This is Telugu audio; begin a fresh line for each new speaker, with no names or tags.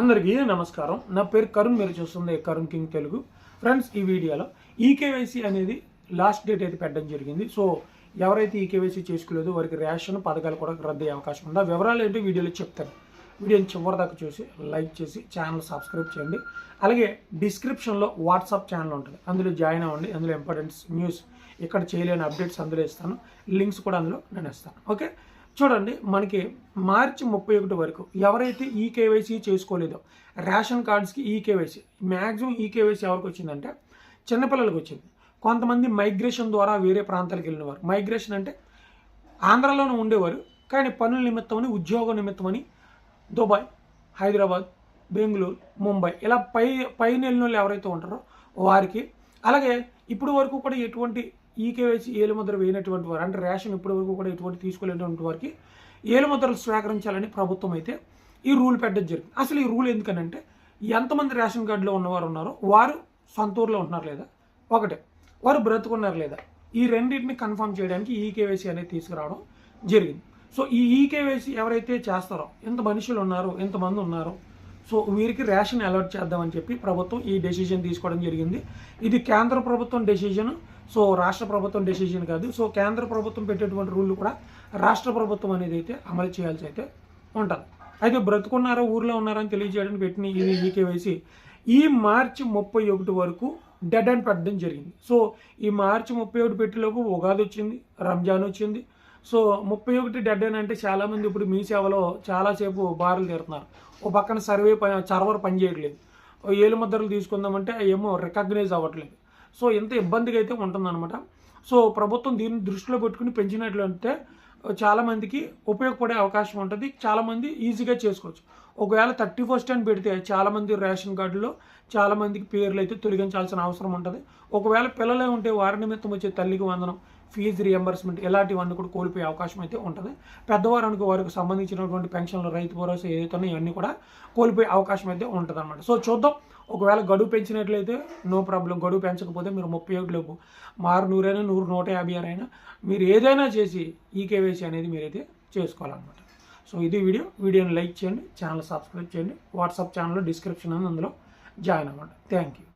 అందరికీ నమస్కారం. నా పేరు కరుణ్ మీరు చూస్తుంది కరుణ్ కింగ్ తెలుగు. ఫ్రెండ్స్ ఈ వీడియోలో ఈకేవైసీ అనేది లాస్ట్ డేట్ అయితే పెట్టడం జరిగింది. సో ఎవరైతే ఈకేవైసీ చేసుకోలేదో వారికి రేషన్ పథకాలు కూడా రద్దు అయ్యే అవకాశం ఉందా. వివరాలు ఏంటో వీడియోలో చెప్తాను. వీడియోని చివరి దాకా చూసి లైక్ చేసి ఛానల్ సబ్స్క్రైబ్ చేయండి. అలాగే డిస్క్రిప్షన్లో వాట్సాప్ ఛానల్ ఉంటుంది. అందులో జాయిన్ అవ్వండి. అందులో ఇంపార్టెంట్స్ న్యూస్ ఇక్కడ చేయలేని అప్డేట్స్ అందులో ఇస్తాను. లింక్స్ కూడా అందులో నేను ఇస్తాను. ఓకే? చూడండి మనకి మార్చి ముప్పై ఒకటి వరకు ఎవరైతే ఈ కేవైసీ చేసుకోలేదో రేషన్ కార్డ్స్కి ఈ కేవైసీ మ్యాక్సిమం ఈ కేవైసీ ఎవరికి వచ్చిందంటే చిన్నపిల్లలకు వచ్చింది. కొంతమంది మైగ్రేషన్ ద్వారా వేరే ప్రాంతాలకు వెళ్ళినవారు. మైగ్రేషన్ అంటే ఆంధ్రాలోనే ఉండేవారు కానీ పనుల నిమిత్తమని ఉద్యోగ నిమిత్తమని దుబాయ్ హైదరాబాద్ బెంగళూరు ముంబై ఇలా పై పైన వెళ్ళిన వాళ్ళు ఎవరైతే ఉంటారో వారికి. అలాగే ఇప్పుడు వరకు కూడా ఎటువంటి ఈకేవైసీ ఏలుముద్ర వేయనటువంటి వారు అంటే రేషన్ ఇప్పటివరకు కూడా ఎటువంటి తీసుకోలేనటువంటి వారికి ఏలుముద్రలు స్వీకరించాలని ప్రభుత్వం అయితే ఈ రూల్ పెట్టడం జరిగింది. అసలు ఈ రూల్ ఎందుకనంటే ఎంతమంది రేషన్ కార్డులో ఉన్నవారు ఉన్నారో వారు సొంత ఊర్లో ఉంటున్నారు లేదా? ఒకటే. వారు బ్రతుకున్నారు లేదా? ఈ రెండింటిని కన్ఫర్మ్ చేయడానికి ఈకేవైసీ అనేది తీసుకురావడం జరిగింది. సో ఈ ఈకేవైసీ ఎవరైతే చేస్తారో ఎంత మనుషులు ఉన్నారో ఎంతమంది ఉన్నారో సో వీరికి రేషన్ అలర్ట్ చేద్దామని చెప్పి ప్రభుత్వం ఈ డెసిజన్ తీసుకోవడం జరిగింది. ఇది కేంద్ర ప్రభుత్వం డెసిషన్ సో రాష్ట్ర ప్రభుత్వం డెసిషన్ కాదు. సో కేంద్ర ప్రభుత్వం పెట్టేటువంటి రూల్ కూడా రాష్ట్ర ప్రభుత్వం అనేది అయితే అమలు చేయాల్సి అయితే ఉంటుంది. అయితే బ్రతుకున్నారో ఊర్లో ఉన్నారని తెలియజేయడానికి పెట్టిన ఇది ఈకేవైసీ ఈ మార్చి ముప్పై ఒకటి వరకు డెడ్ అండ్ పెట్టడం జరిగింది. సో ఈ మార్చి ముప్పై ఒకటి పెట్టేలోపు ఉగాది వచ్చింది రంజాన్ వచ్చింది. సో ముప్పై ఒకటి డెడ్ అని అంటే చాలామంది ఇప్పుడు మీ సేవలో చాలాసేపు బారులు తీరుతున్నారు ఓ పక్కన సర్వే ప- సర్వర్ పనిచేయట్లేదు. ఏలు ముద్రలు తీసుకుందామంటే ఏమో రికగ్నైజ్ అవ్వట్లేదు. సో ఇంత ఇబ్బందిగా అయితే ఉంటుందన్నమాట. సో ప్రభుత్వం దీన్ని దృష్టిలో పెట్టుకుని పెంచినట్లయితే చాలామందికి ఉపయోగపడే అవకాశం ఉంటుంది. చాలామంది ఈజీగా చేసుకోవచ్చు. ఒకవేళ థర్టీ ఫస్ట్ అని పెడితే చాలామంది రేషన్ కార్డులో చాలామందికి పేర్లు అయితే తొలగించాల్సిన అవసరం ఉంటుంది. ఒకవేళ పిల్లలే ఉంటే వారి నిమిత్తం వచ్చే తల్లికి వందనం ఫీజు రియంబర్స్మెంట్ ఇలాంటివన్నీ కూడా కోల్పోయే అవకాశం అయితే ఉంటుంది. పెద్దవారానికి వారికి సంబంధించినటువంటి పెన్షన్లు రైతు భరోసా ఏదైతే ఉన్నాయో ఇవన్నీ కూడా కోల్పోయే అవకాశం అయితే ఉంటుంది అనమాట సో చూద్దాం. ఒకవేళ గడువు పెంచినట్లయితే నో ప్రాబ్లం. గడువు పెంచకపోతే మీరు ముప్పై ఒకటిలోపు మారు నూరైనా నూరు నూట యాభై ఆరు అయినా మీరు ఏదైనా చేసి ఈ కేవైసీ అనేది మీరైతే చేసుకోవాలన్నమాట. సో ఇది వీడియో. వీడియోని లైక్ చేయండి ఛానల్ సబ్స్క్రైబ్ చేయండి. వాట్సాప్ ఛానల్లో డిస్క్రిప్షన్ అని అందులో జాయిన్ అవ్వండి. Thank you.